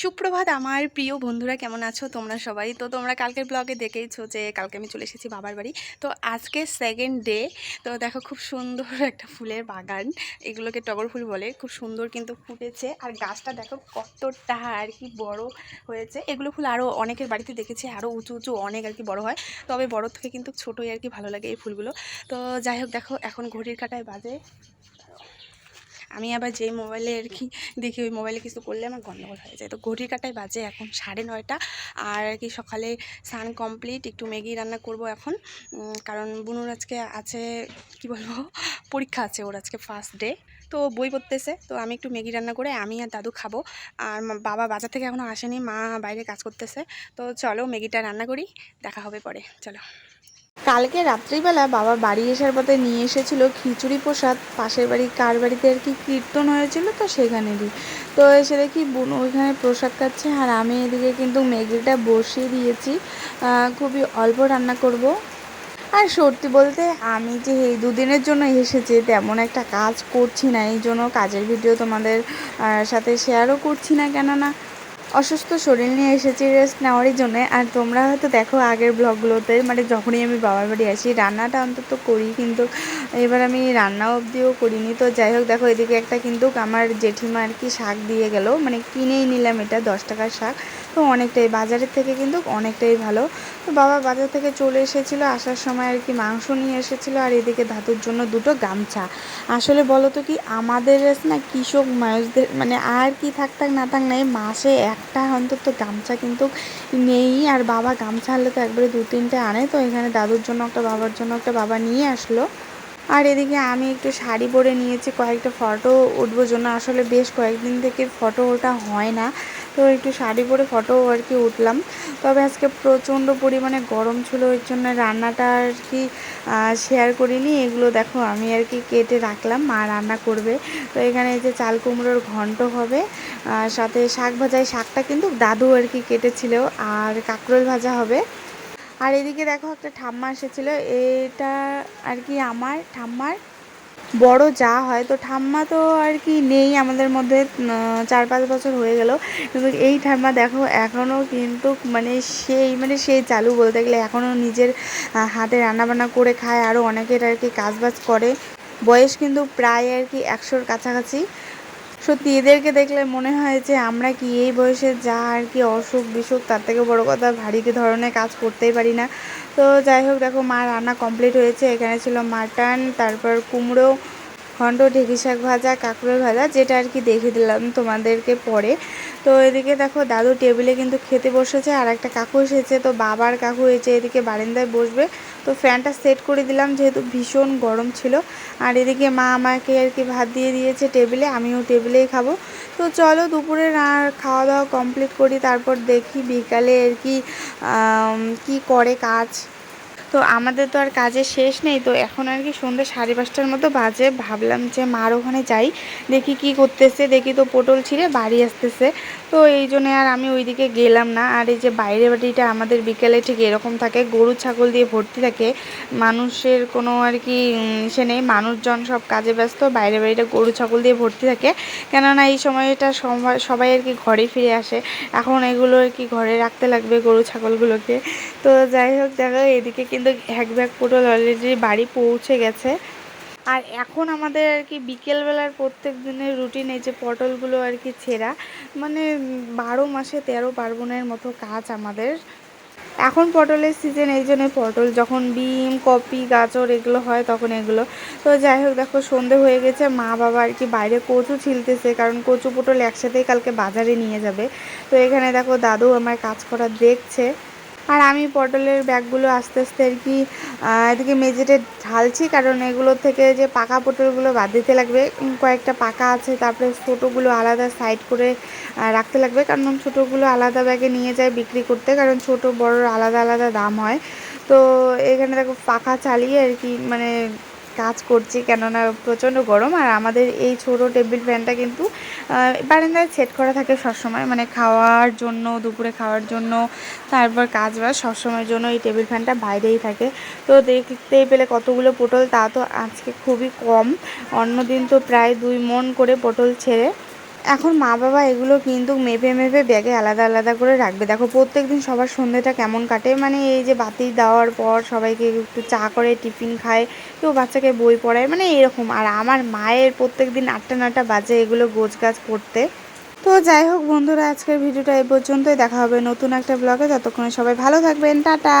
সুপ্রভাত, আমার প্রিয় বন্ধুরা কেমন আছো? তোমরা সবাই। তো তোমরা কালকের ব্লগে দেখেইছো যে কালকে আমি চলে এসেছি বাবার বাড়ি। তো আজকে সেকেন্ড ডে তো দেখো খুব সুন্দর একটা ফুলের বাগান। এগুলোকে টগর ফুল বলে, খুব সুন্দর কিন্তু ফুটেছে। আর গাছটা দেখো কতটা আর কি বড় হয়েছে। এগুলো ফুল আরও অনেকের বাড়িতে দেখেছি আরও উঁচু উঁচু অনেক আর কি বড় হয়। তবে বড় থেকে কিন্তু ছোটোই আর কি ভালো লাগে এই ফুলগুলো। তো যাই হোক, দেখো এখন ঘড়ির কাটায় বাজে আমি আবার যেই মোবাইলে আর কি দেখি, ওই মোবাইলে কিছু করলে আমার গন্ডগোল হয়ে যায়। তো ঘড়ির কাটায় বাজে এখন সাড়ে নয়টা আর কি সকালে স্নান কমপ্লিট একটু ম্যাগি রান্না করব এখন। কারণ বুনুর আজকে আছে, কি বলব, পরীক্ষা আছে ওর আজকে ফার্স্ট ডে তো বই পড়তেছে। তো আমি একটু ম্যাগি রান্না করে আমি আর দাদু খাব। আর বাবা বাজার থেকে এখনও আসেনি, মা বাইরে কাজ করতেছে। তো চলো ম্যাগিটা রান্না করি, দেখা হবে পরে। চলো। কালকে রাত্রিবেলা বাবা বাড়ি আসার পথে নিয়ে এসেছিল খিচুড়ি প্রসাদ। পাশের বাড়ি কার বাড়িতে আর কি কীর্তন হয়েছিল তো সেখানেরই। তো এসে দেখি বোন ওইখানে প্রসাদ খাচ্ছে আর আমি এদিকে কিন্তু ম্যাগিটা বসিয়ে দিয়েছি। খুবই অল্প রান্না করব। আর সত্যি বলতে আমি যে এই দুদিনের জন্য এসেছি তেমন একটা কাজ করছি না। এই জন্য কাজের ভিডিও তোমাদের সাথে শেয়ারও করছি না কেননা অসুস্থ শরীর নিয়ে এসেছি রেস্ট নেওয়ারই জন্যে। আর তোমরা হয়তো দেখো আগের ব্লগগুলোতে মানে যখনই আমি বাবার বাড়ি আসি, রান্নাটা অন্তত করি কিন্তু এবার আমি রান্না অবধিও করিনি। তো যাই হোক, দেখো এদিকে একটা কিন্তু আমার জেঠিমা আর কি শাক দিয়ে গেল। মানে কিনেই নিলাম এটা, দশ টাকার শাক। তো অনেকটাই, বাজারের থেকে কিন্তু অনেকটাই ভালো। তো বাবা বাজার থেকে চলে এসেছিল, আসার সময় আর কি মাংস নিয়ে এসেছিল আর এদিকে ধাতুর জন্য দুটো গামছা। আসলে বলো তো কি, আমাদের না কৃষক মানুষদের মানে আর কি থাক থাক না থাক নাই, মাসে একটা অন্তত গামছা কিন্তু নেই, আর বাবা গামছা আনলে তো একবারে দু তিনটে আনে। তো এখানে দাদুর জন্য একটা, বাবার জন্য একটা বাবা নিয়ে আসলো। আর এদিকে আমি একটু শাড়ি পরে নিয়েছি, কয়েকটা ফটো উঠবো জন্য। আসলে বেশ কয়েকদিন থেকে ফটো ওটা হয় না। তো একটু শাড়ি পরে ফটো আর কি উঠলাম। তবে আজকে প্রচণ্ড পরিমাণে গরম ছিল, ওই জন্য রান্নাটা আর কি শেয়ার করিনি। এগুলো দেখো, আমি আর কি কেটে রাখলাম, মা রান্না করবে। তো এখানে যে চাল কুমড়োর ঘন্ট হবে সাথে শাক ভাজায় শাকটা কিন্তু দাদু আর কি কেটেছিল, আর কাঁকরোল ভাজা হবে। আর এদিকে দেখো একটা ঠাম্মা এসেছিল, এটা আর কি আমার ঠাম্মার বড় যা হয়। তো ঠাম্মা তো আর কি নেই আমাদের মধ্যে চার পাঁচ বছর হয়ে গেল। কিন্তু এই ঠাম্মা দেখো, এখনও কিন্তু মানে সেই মানে সেই চালু বলতে গেলে এখনও নিজের হাতে রান্নাবান্না করে খায়। আরও অনেকের আর কি কাজবাজ করে। বয়স কিন্তু প্রায় আর কি একশোর কাছাকাছি। সত্যি, এদেরকে দেখলে মনে হয় যে আমরা কি এই বয়সে যা আর কি অসুখ বিসুখ, তার থেকে বড় কথা ভারী ধরনের কাজ করতেই পারি না। তো যাই হোক, দেখো, মা রান্না কমপ্লিট হয়েছে। এখানে ছিল মাটন, তারপর কুমড়ো ঘন্ট ঢেঁকি শাক ভাজা কাঁকড়োল ভাজা, যেটা আর কি দেখে দিলাম তোমাদেরকে পরে। তো এদিকে দেখো, দাদু টেবিলে কিন্তু খেতে বসেছে, আর একটা কাকু এসেছে, তো বাবার কাকু এসে এদিকে বারান্দায় বসবে। তো ফ্যানটা সেট করে দিলাম, যেহেতু ভীষণ গরম ছিল। আর এদিকে মা আমাকে আর কি ভাত দিয়ে দিয়েছে টেবিলে, আমিও টেবিলেই খাব। তো চলো দুপুরে আর খাওয়া দাওয়া কমপ্লিট করি, তারপর দেখি বিকালে আর কি কি করে কাজ। তো আমাদের তো আর কাজে শেষ নেই, তো এখন আর কি সন্ধ্যে সাড়ে পাঁচটার মতো বাজে। ভাবলাম যে মার ওখানে যাই, দেখি কি করতেছে, দেখি তো পটল ছিঁড়ে বাড়ি আসতেছে। তো এই জন্য আর আমি ওইদিকে গেলাম না। আর এই যে বাইরে বাড়িটা আমাদের বিকেলে ঠিক এরকম থাকে, গরু, ছাগল দিয়ে ভর্তি থাকে। মানুষের কোনো আর কি সে নেই। মানুষজন সব কাজে ব্যস্ত বাইরে বাড়িটা গরু, ছাগল দিয়ে ভর্তি থাকে। কেননা এই সময়টা সবাই আর কি ঘরে ফিরে আসে। এখন এগুলো আর কি ঘরে রাখতে লাগবে গরু, ছাগলগুলোকে। তো যাই হোক, দেখো এদিকে কিন্তু এক ব্যাগ পটল অলরেডি বাড়ি পৌঁছে গেছে। আর এখন আমাদের আর কি বিকেলবেলার প্রত্যেক দিনের রুটিন এই যে পটলগুলো আর কি ছেঁড়া মানে বারো মাসে তেরো পার্বণের মতো কাজ আমাদের। এখন পটলের সিজন এই জন্য পটল যখন বিম কপি, গাজর এগুলো হয় তখন এগুলো। তো যাই হোক, দেখো সন্ধে হয়ে গেছে, মা বাবা আর কি বাইরে কচু ছিলতেছে, কারণ কচু পটল একসাথেই কালকে বাজারে নিয়ে যাবে। তো এখানে দেখো দাদু আমার কাজ করা দেখছে। আর আমি পটলের ব্যাগগুলো আস্তে আস্তে আর কি এদিকে মেঝেতে ঢালছি কারণ এগুলো থেকে যে পাকা পটলগুলো বাদ দিতে লাগবে কয়েকটা পাকা আছে, তারপরে ছোটোগুলো আলাদা সাইড করে রাখতে লাগবে। কারণ ছোটোগুলো আলাদা ব্যাগে নিয়ে যায় বিক্রি করতে, কারণ ছোট বড় আলাদা আলাদা দাম হয়। তো এখানে দেখো পাখা চালিয়ে আর কি মানে কাজ করছি কেননা প্রচণ্ড গরম আর আমাদের এই ছোটো টেবিল ফ্যানটা কিন্তু বারান্দায় সেট করা থাকে সবসময়। মানে খাওয়ার জন্য, দুপুরে খাওয়ার জন্য, তারপর কাজ বাজ সবসময়ের জন্য এই টেবিল ফ্যানটা বাইরেই থাকে। তো দেখতেই পেলে কতগুলো পটল, তা তো আজকে খুবই কম। অন্যদিন তো প্রায় দুই মন করে পটল ছেড়ে এখন মা বাবা এগুলো কিন্তু মেপে মেপে ব্যাগে আলাদা আলাদা করে রাখবে। দেখো প্রত্যেক দিন সবার সন্ধ্যেটা কেমন কাটে? মানে এই যে বাতি দেওয়ার পর সবাইকে একটু চা করে, টিফিন খায়, কেউ বাচ্চাকে বই পড়ায় মানে এরকম। আর আমার মায়ের প্রত্যেক দিন আটটা, নটা বাজে এগুলো গোছ গাছ করতে। তো যাই হোক বন্ধুরা, আজকের ভিডিওটা এই পর্যন্তই। দেখা হবে নতুন একটা ব্লগে ততক্ষণে সবাই ভালো থাকবেন। টাটা!